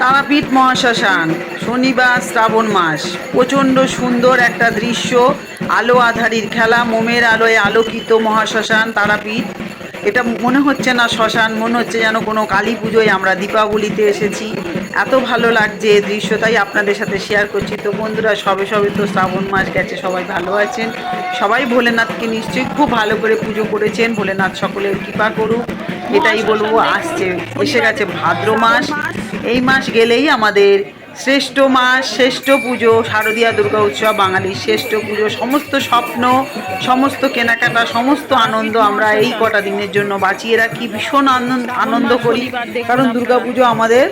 তারাপীঠ মহাশ্মশান, শনিবার শ্রাবণ মাস। প্রচণ্ড সুন্দর একটা দৃশ্য, আলো আধারির খেলা, মোমের আলোয় আলোকিত মহাশ্মশান, তারাপীঠ। এটা মনে হচ্ছে না শ্মশান, মনে হচ্ছে যেন কোনো কালী পুজোয় আমরা দীপাবলিতে এসেছি। এত ভালো লাগছে এই দৃশ্য, তাই আপনাদের সাথে শেয়ার করছি। তো বন্ধুরা, সবে সবে তো শ্রাবণ মাস গেছে, সবাই ভালো আছেন। সবাই ভোলেনাথকে নিশ্চয়ই খুব ভালো করে পুজো করেছেন। ভোলেনাথ সকলের কৃপা করুক, এটাই বলব, আসছে, এসে গেছে ভাদ্র মাস। এই মাস গেলেই আমাদের শ্রেষ্ঠ মাস, শ্রেষ্ঠ পুজো, শারদীয়া দুর্গা উৎসব, বাঙালির শ্রেষ্ঠ পুজো, সমস্ত স্বপ্ন, সমস্ত কেনাকাটা, সমস্ত আনন্দ আমরা এই কটা দিনের জন্য বাঁচিয়ে রাখি। ভীষণ আনন্দ আনন্দ করি। কারণ দুর্গা পুজো আমাদের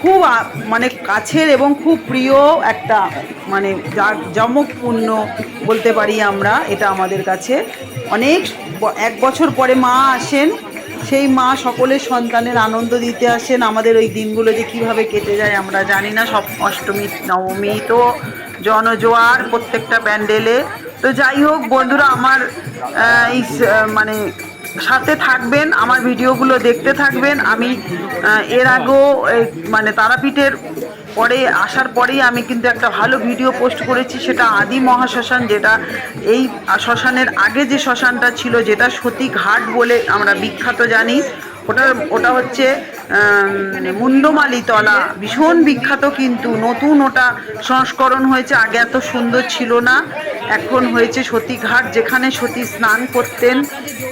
খুব মানে কাছের এবং খুব প্রিয় একটা মানে জমকপূর্ণ বলতে পারি আমরা, এটা আমাদের কাছে। অনেক এক বছর পরে মা আসেন সেই মা সকলের সন্তানের আনন্দ দিতে আসেন। আমাদের ওই দিনগুলো যে কীভাবে কেটে যায় আমরা জানি না। সব অষ্টমী, নবমী তো জনজোয়ার প্রত্যেকটা প্যান্ডেলে। তো যাই হোক, বন্ধুরা আমার এই মানে সাথে থাকবেন, আমার ভিডিওগুলো দেখতে থাকবেন। আমি এর আগেও মানে তারাপীঠের পরে, আসার পরেই আমি কিন্তু একটা ভালো ভিডিও পোস্ট করেছি, সেটা আদি মহাশ্মশান, যেটা এই শ্মশানের আগে যে শ্মশানটা ছিল, যেটা সতী ঘাট বলে আমরা বিখ্যাত জানি। ওটা ওটা হচ্ছে আম, মুন্ডমালি তলা ভীষণ বিখ্যাত কিন্তু। নতুন ওটা সংস্করণ হয়েছে। আগে এত সুন্দর ছিল না। এখন হয়েছে সতীঘাট যেখানে সতী স্নান করতেন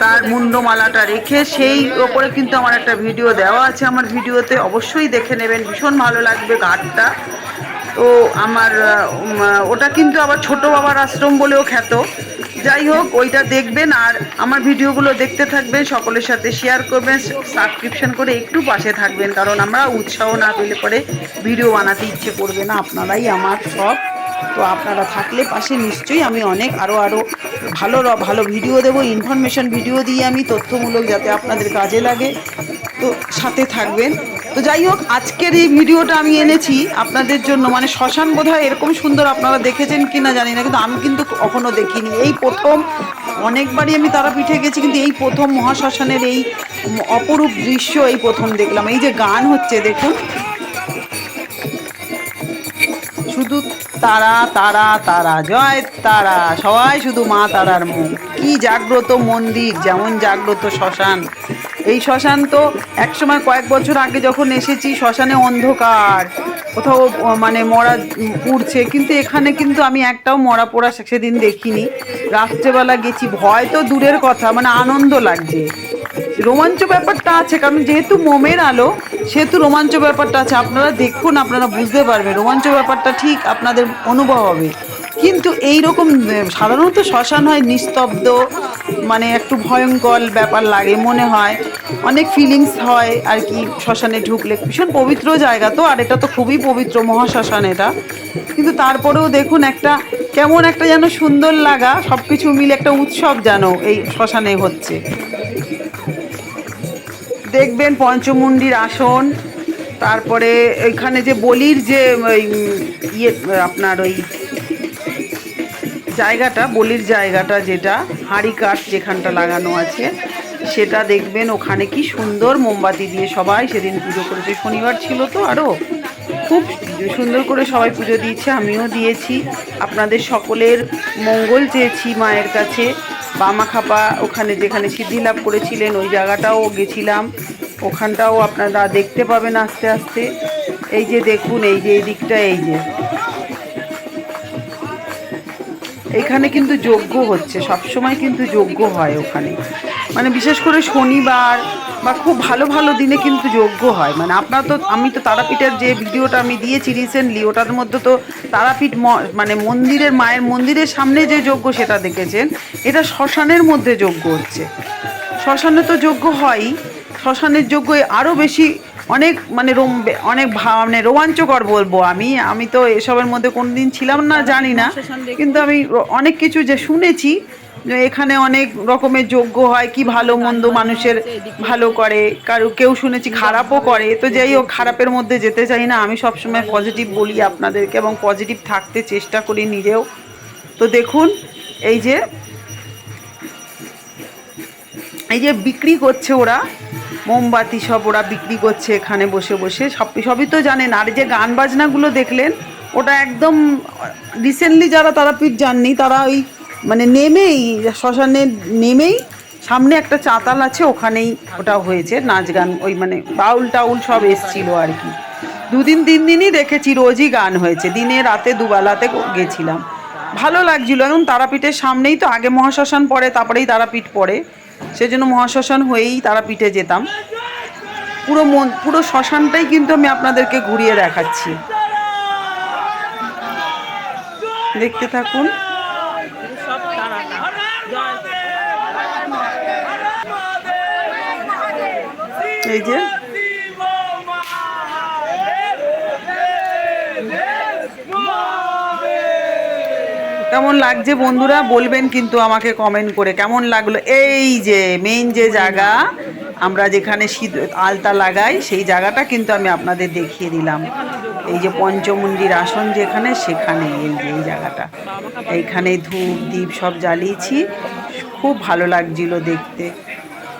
তার মুন্ডমালাটা রেখে। সেই ওপরে কিন্তু আমার একটা ভিডিও দেওয়া আছে আমার ভিডিওতে। অবশ্যই দেখে নেবেন। ভীষণ ভালো লাগবে ঘাটটা। তো আমার ওটা কিন্তু আবার ছোট বাবার আশ্রম বলেও খ্যাত। যাই হোক, ওইটা দেখবেন আর আমার ভিডিওগুলো দেখতে থাকবেন, সকলের সাথে শেয়ার করবেন সাবস্ক্রিপশন করে একটু পাশে থাকবেন, কারণ আমরা উৎসাহ না পেলে পরে ভিডিও বানাতে ইচ্ছে করবে না, আপনারাই আমার সব। তো আপনারা থাকলে পাশে নিশ্চয়ই আমি অনেক আরও আরও ভালো ভালো ভিডিও দেবো ইনফরমেশন ভিডিও দিয়ে আমি তথ্যমূলক যাতে আপনাদের কাজে লাগে। তো সাথে থাকবেন। তো যাই হোক, আজকের এই ভিডিওটা আমি এনেছি আপনাদের জন্য। মানে শ্মশান বোধহয় এরকম সুন্দর আপনারা দেখেছেন কি না জানি না, কিন্তু আমি কিন্তু কখনো দেখিনি। এই প্রথম, অনেকবারই আমি তারাপীঠে গেছি, কিন্তু এই প্রথম মহাশ্মশানের এই অপরূপ দৃশ্য এই প্রথম দেখলাম। এই যে গান হচ্ছে, দেখুন। শুধু তারা তারা তারা, জয় তারা, সবাই শুধু মা তারার মুখ। কি জাগ্রত মন্দির, যেমন জাগ্রত শ্মশান। এই শ্মশান তো একসময় কয়েক বছর আগে যখন এসেছি, শ্মশানে অন্ধকার। কোথাও মানে মরা পুড়ছে। কিন্তু এখানে কিন্তু আমি একটাও মরা পোড়া সেদিন দেখিনি। রাত্রেবেলা গেছি। ভয় তো দূরের কথা মানে আনন্দ লাগছে। রোমাঞ্চ ব্যাপারটা আছে, কারণ যেহেতু মোমের আলো, সেহেতু রোমাঞ্চ ব্যাপারটা আছে। আপনারা দেখুন, আপনারা বুঝতে পারবেন। রোমাঞ্চ ব্যাপারটা ঠিক আপনাদের অনুভব হবে। কিন্তু এই রকম সাধারণত শ্মশান হয় নিস্তব্ধ মানে একটু ভয়ঙ্কর ব্যাপার লাগে মনে হয়। অনেক ফিলিংস হয় আর কি শ্মশানে ঢুকলে। ভীষণ পবিত্র জায়গা তো, আর এটা তো খুবই পবিত্র মহাশ্মশান এটা। কিন্তু তারপরেও দেখুন একটা, কেমন একটা যেন সুন্দর লাগা সব কিছু মিলে একটা উৎসব যেন এই শ্মশানে হচ্ছে। দেখবেন পঞ্চমুণ্ডির আসন, তারপরে এখানে যে বলির যে ইয়ে আপনার ওই জায়গাটা, বলির জায়গাটা যেটা, হাঁড়ি কাঠ যেখানটা লাগানো আছে, সেটা দেখবেন ওখানে কি সুন্দর মোমবাতি দিয়ে সবাই সেদিন পুজো করেছে। শনিবার ছিল তো আরও খুব সুন্দর করে সবাই পুজো দিয়েছে, আমিও দিয়েছি। আপনাদের সকলের মঙ্গল চেয়েছি মায়ের কাছে। বামা খাপা ওখানে যেখানে সিদ্ধি লাভ করেছিলেন, ওই জায়গাটাও গেছিলাম। ওখানটাও আপনারা দেখতে পাবেন আস্তে আস্তে। এই যে দেখুন, এই যে এই দিকটা, এই যে। এখানে কিন্তু যজ্ঞ হচ্ছে সব সময় কিন্তু যজ্ঞ হয় ওখানে। মানে বিশেষ করে শনিবার বা খুব ভালো ভালো দিনে কিন্তু যজ্ঞ হয়। মানে আপনার তো, আমি তো তারাপীঠের যে ভিডিওটা আমি দিয়েছি রিসেন্টলি ওটার মধ্যে তো তারাপীঠ মানে মন্দিরের মায়ের মন্দিরের সামনে যে যজ্ঞ সেটা দেখেছেন, এটা শ্মশানের মধ্যে যজ্ঞ হচ্ছে। শ্মশানে তো যজ্ঞ হয়ই, শ্মশানের যজ্ঞ আরও বেশি অনেক মানে রোম, অনেক মানে রোমাঞ্চকর বলব আমি। আমি তো এসবের মধ্যে কোনোদিন ছিলাম না, জানি না। কিন্তু আমি অনেক কিছু যে শুনেছি, যে এখানে অনেক রকমের যোগ্য হয়, কি ভালো মন্দ মানুষের ভালো করে। কারও কেউ শুনেছি খারাপও করে। তো যাই হোক, খারাপের মধ্যে যেতে চাই না। আমি সবসময় পজিটিভ বলি আপনাদেরকে এবং পজিটিভ থাকতে চেষ্টা করি নিজেও। তো দেখুন, এই যে এই যে বিক্রি করছে ওরা মোমবাতি সব ওরা বিক্রি করছে এখানে বসে বসে। সব সবই তো জানেন, আর যে গান বাজনাগুলো দেখলেন, ওটা একদম রিসেন্টলি যারা তারাপীঠ যাননি, তারা ওই মানে নেমেই, শ্মশানে নেমেই সামনে একটা চাতাল আছে, ওখানেই ওটা হয়েছে, নাচ গান, ওই মানে বাউল টাউল সব এসছিল আর কি। দুদিন, তিন দিনই দেখেছি, রোজই গান হয়েছে, দিনে, রাতে, দুবেলাতে গেছিলাম। ভালো লাগছিল এখন তারাপীঠের সামনেই তো আগে মহাশ্মশান পড়ে, তারপরেই তারাপীঠ পড়ে। সেজন্য মহাশ্মশান হয়েই তারা তারাপীঠে যেতাম। পুরো মন, পুরো শ্মশানটাই কিন্তু আমি আপনাদেরকে ঘুরিয়ে দেখাচ্ছি। দেখতে থাকুন। এই যে কেমন লাগছে বন্ধুরা? বলবেন কিন্তু আমাকে কমেন্ট করে। কেমন লাগল? এই যে মেইন যে জায়গা, আমরা যেখানে শীত, আলতা লাগাই, সেই জায়গাটা কিন্তু আমি আপনাদের দেখিয়ে দিলাম। এই যে পঞ্চমুন্ডির আসন যেখানে, সেখানে এই যে, এই জায়গাটা। এইখানে ধূপ দ্বীপ সব জ্বালিয়েছি। খুব ভালো লাগছিল দেখতে।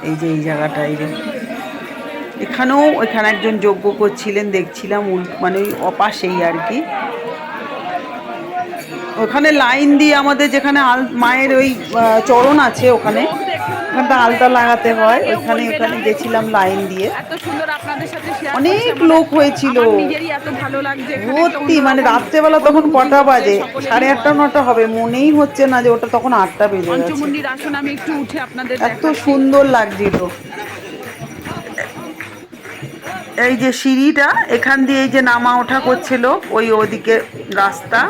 এই যে, এই জায়গাটা, এই যে। এখানেও এখানে একজন যজ্ঞ করছিলেন, দেখছিলাম উল- মানে ওই অপাশেই আর কি। ওখানে লাইন দিয়ে আমাদের যেখানে আল মায়ের ওই চরণ আছে ওখানে ওখানটা আলতা লাগাতে হয় ওইখানে ওখানে গেছিলাম লাইন দিয়ে। অনেক লোক হয়েছিল। ভর্তি মানে রাত্রেবেলা তখন কটা বাজে? সাড়ে আটটা নটা হবে। মনেই হচ্ছে না যে ওটা তখন আটটা বেজে এত সুন্দর লাগছিল। এই যে সিঁড়িটা এখান দিয়ে এই যে নামা ওঠা করছিল ওই ওদিকে রাস্তা।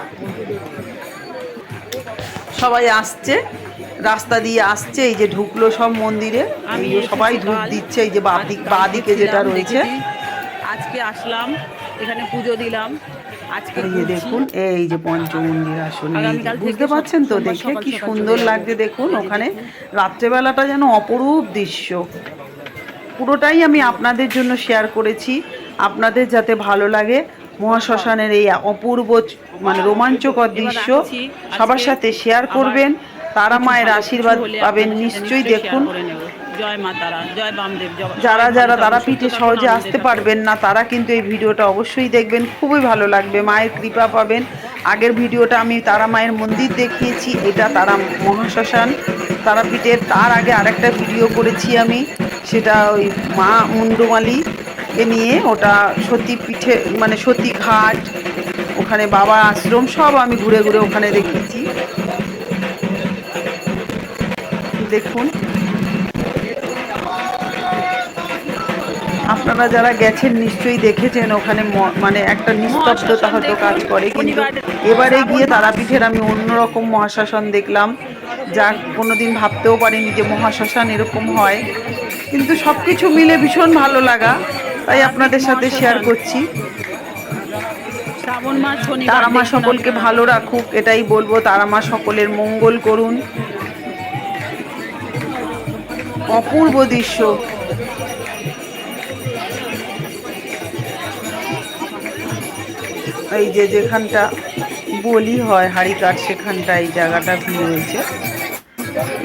সবাই আসছে রাস্তা দিয়ে আসছে এই যে ঢুকলো সব মন্দিরে। সবাই ধূপ দিচ্ছে এই যে বাদিক বাদিকে যেটা রয়েছে। আজকে আসলাম এখানে পুজো দিলাম। আজকে দেখুন এই যে পঞ্চমন্দির থেকে বুঝতে পারছেন তো? দেখে কি সুন্দর লাগছে দেখুন ওখানে রাত্রেবেলাটা যেন অপরূপ দৃশ্য। পুরোটাই আমি আপনাদের জন্য শেয়ার করেছি। আপনাদের যাতে ভালো লাগে মহাশ্মশানের এই অপূর্ব মানে রোমাঞ্চকর দৃশ্য সবার সাথে শেয়ার করবেন। তারা মায়ের আশীর্বাদ পাবেন নিশ্চয়ই দেখুন। যারা যারা ভালো তারা পিঠে সহজে আসতে পারবেন না তারা কিন্তু এই ভিডিওটা অবশ্যই দেখবেন। খুবই ভালো লাগবে মায়ের কৃপা পাবেন। আগের ভিডিওটা আমি তারা মায়ের মন্দির দেখিয়েছি এটা তারা মহাশ্মশান তারাপীঠের। তার আগে আরেকটা ভিডিও করেছি আমি সেটা ওই মা মুন্ডুমালিকে নিয়ে ওটা সতী পিঠে মানে সতী ঘাট ওখানে বাবা আশ্রম সব আমি ঘুরে ঘুরে ওখানে দেখেছি। দেখুন। আপনারা যারা গেছেন নিশ্চয়ই দেখেছেন ওখানে মানে একটা নিস্তব্ধতা হয়তো কাজ করে কিন্তু এবারে গিয়ে তারাপীঠের আমি অন্যরকম মহাশ্মশান দেখলাম যা কোনোদিন ভাবতেও পারিনি যে মহাশ্মশান এরকম হয়। কিন্তু সব কিছু মিলে ভীষণ ভালো লাগা। তাই আপনাদের সাথে শেয়ার করছি। তারা মা সকলকে ভালো রাখুক এটাই বলব তারা মা সকলের মঙ্গল করুন। অপূর্ব দৃশ্য। এই যে যেখানটা বলি হয় হাড়ি কাঠ সেখানটা এই জায়গাটা ভিড় হয়েছে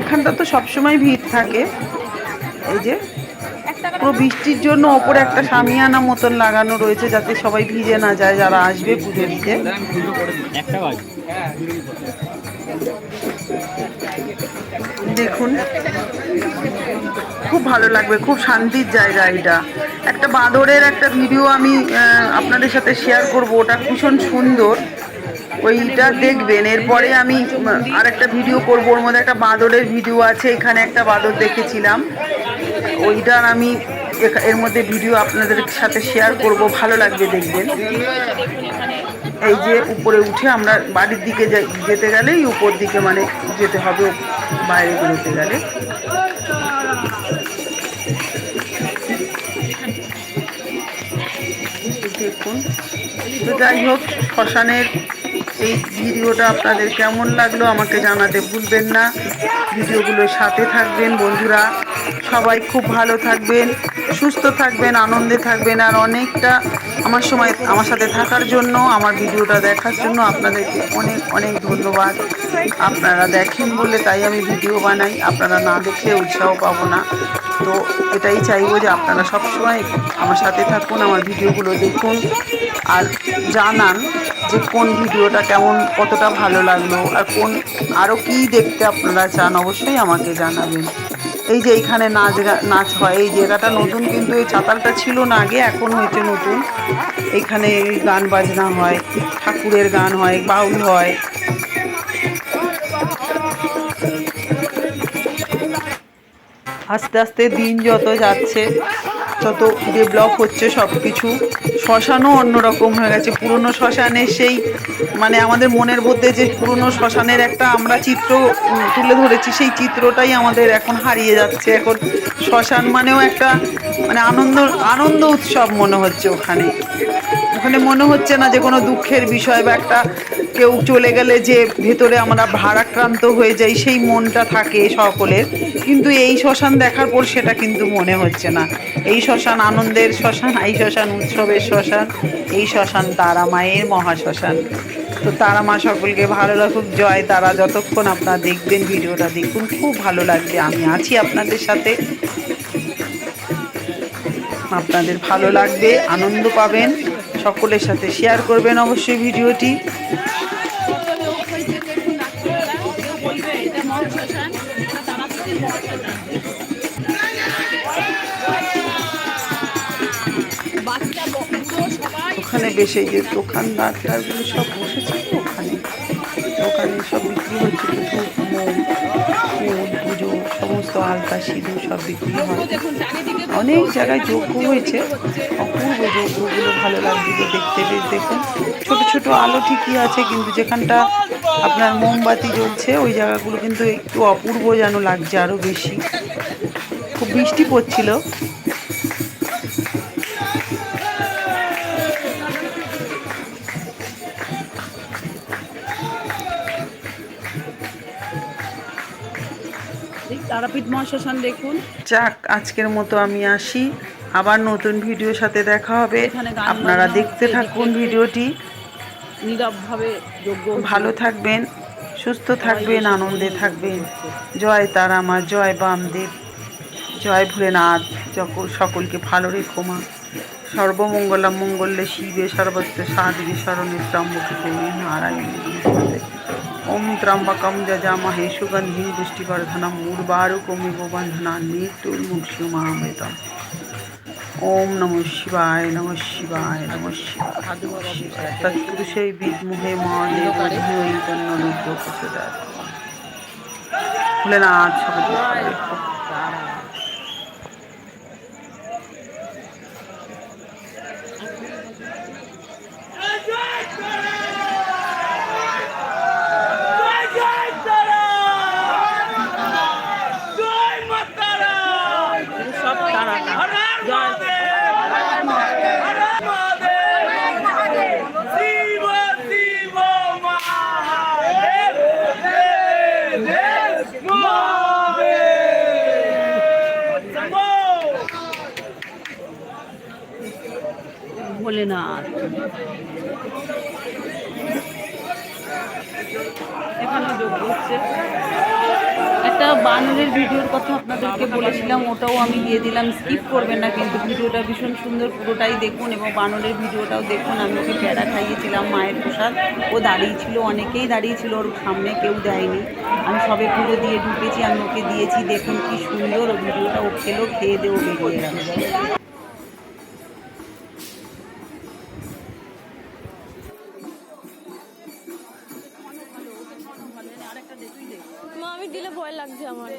এখানটা তো সবসময় ভিড় থাকে। এই যে পুরো বৃষ্টির জন্য ওপরে একটা সামিয়ানা মতন লাগানো রয়েছে যাতে সবাই ভিজে না যায় যারা আসবে পুজো দিতে। দেখুন খুব ভালো লাগবে খুব শান্তির জায়গা এটা। একটা বাঁদরের একটা ভিডিও আমি আপনাদের সাথে শেয়ার করব ওটা ভীষণ সুন্দর। ওইটা দেখবেন এরপরে আমি উম, আরেকটা ভিডিও করব ওর মধ্যে একটা বাঁদরের ভিডিও আছে এখানে একটা বাঁদর দেখেছিলাম। ওইটার আমি এর মধ্যে ভিডিও আপনাদের সাথে শেয়ার করব, ভালো লাগবে দেখবেন। এই যে উপরে উঠে আমরা বাড়ির দিকে যেতে গেলেই উপর দিকে মানে যেতে হবে, বাইরে বেরোতে গেলে। দেখুন, তো যাই হোক, শ্মশানের এই ভিডিওটা আপনাদের কেমন লাগল আমাকে জানাতে ভুলবেন না। ভিডিওগুলোর সাথে থাকবেন বন্ধুরা। সবাই খুব ভালো থাকবেন, সুস্থ থাকবেন, আনন্দে থাকবেন, আর অনেকটা আমার সময় আমার সাথে থাকার জন্য, আমার ভিডিওটা দেখার জন্য আপনাদেরকে অনেক অনেক ধন্যবাদ। আপনারা দেখেন বলে তাই আমি ভিডিও বানাই, আপনারা না দেখলে উৎসাহ পাবো না। তো এটাই চাইব যে আপনারা সবসময় আমার সাথে থাকুন, আমার ভিডিওগুলো দেখুন, আর জানান যে কোন ভিডিওটা কেমন, কতটা ভালো লাগল, আর কোন আরও কী দেখতে আপনারা চান অবশ্যই আমাকে জানাবেন। এই যে এইখানে নাচ নাচ হয়। এই জায়গাটা নতুন কিন্তু এই চাতালটা ছিল না আগে, এখন হয়েছে নতুন। এইখানে গান বাজনা হয়, ঠাকুরের গান হয়, বাউল হয়। আস্তে আস্তে দিন যত যাচ্ছে তত ডেভেলপ হচ্ছে সব কিছু শ্মশানও অন্যরকম হয়ে গেছে। পুরনো শ্মশানে সেই মানে আমাদের মনের মধ্যে যে পুরনো শ্মশানের একটা আমরা চিত্র তুলে ধরেছি, সেই চিত্রটাই আমাদের এখন হারিয়ে যাচ্ছে। এখন শ্মশান মানেও একটা মানে আনন্দ আনন্দ উৎসব মনে হচ্ছে ওখানে। ওখানে মনে হচ্ছে না যে কোনো দুঃখের বিষয় বা একটা কেউ চলে গেলে যে ভেতরে আমরা ভারাক্রান্ত হয়ে যাই, সেই মনটা থাকে সকলের। কিন্তু এই শ্মশান দেখার পর সেটা কিন্তু মনে হচ্ছে না। এই শ্মশান আনন্দের শ্মশান, এই শ্মশান উৎসবের শ্মশান, এই শ্মশান তারা মায়ের মহাশ্মশান তো তারা মা সকলকে ভালো লাগুক জয় তারা যতক্ষণ আপনারা দেখবেন ভিডিওটা দেখুন, খুব ভালো লাগবে। আমি আছি আপনাদের সাথে। আপনাদের ভালো লাগবে, আনন্দ পাবেন, সকলের সাথে শেয়ার করবেন অবশ্যই ভিডিওটি। ওখানে বেশ যে দোকানদার টারগুলো সব বসেছে ওখানে। দোকানে সব বিক্রি হচ্ছে মোম পুজো, সমস্ত আলতা, সিঁদুর সব বিক্রি হয়। অনেক জায়গায় যোগ্য হয়েছে অপূর্ব যোগ্যগুলো ভালো লাগছিল দেখতে বেশ দেখুন। ছোট ছোট আলো ঠিকই আছে, কিন্তু যেখানটা আপনার মোমবাতি জ্বলছে ওই জায়গাগুলো কিন্তু একটু অপূর্ব যেন লাগছে আরও বেশি। খুব বৃষ্টি পড়ছিল। তারাপীঠ মহাশ্মশান দেখুন। যাক আজকের মতো আমি আসি। আবার নতুন ভিডিওর সাথে দেখা হবে। আপনারা দেখতে থাকুন ভিডিওটি। নীরবভাবে যোগ্য ভালো থাকবেন, সুস্থ থাকবেন, আনন্দে থাকবেন। জয় তারা মা, জয় বামদেব, জয় ভোলেনাথ সকলকে ভালো রেখো মা। সর্বমঙ্গলা মঙ্গলে শিবে, সর্বত্র সাধিবে শরণে ত্রম্বকে গৌরী নারায়ণ। ওম ত্রম্বকম যজামহে সুগন্ধিং পুষ্টিবর্ধনম উর্বারুকমিব বন্ধনা মৃত্যুর্মুক্ষিমামৃতম ওম নম শিবায় নম শিবায় নম শিবায়। তৎপুরুষে বিদ্মহে মহাদেব ভোলেনাথ সকলকে ভালো রেখো। সব তারা জয় ভোলেনাথ এখানে যোগ হচ্ছে একটা বানরের ভিডিওর কথা আপনাদেরকে বলেছিলাম, ওটাও আমি দিয়ে দিলাম। স্কিপ করবেন না কিন্তু ভিডিওটা ভীষণ সুন্দর, পুরোটাই দেখুন এবং বানরের ভিডিওটাও দেখুন। আমি ওকে প্যারা খাইয়েছিলাম, মায়ের প্রসাদ। ও দাঁড়িয়েছিল অনেকেই দাঁড়িয়েছিল ওর সামনে কেউ দেয়নি। আমি সবে পুরো দিয়ে ঢুকেছি, আমি ওকে দিয়েছি, দেখুন কি সুন্দর ও ভিডিওটা ও খেলো, খেয়ে দেবো বেরিয়ে মা আমি দিলে ভয় লাগছে আমার।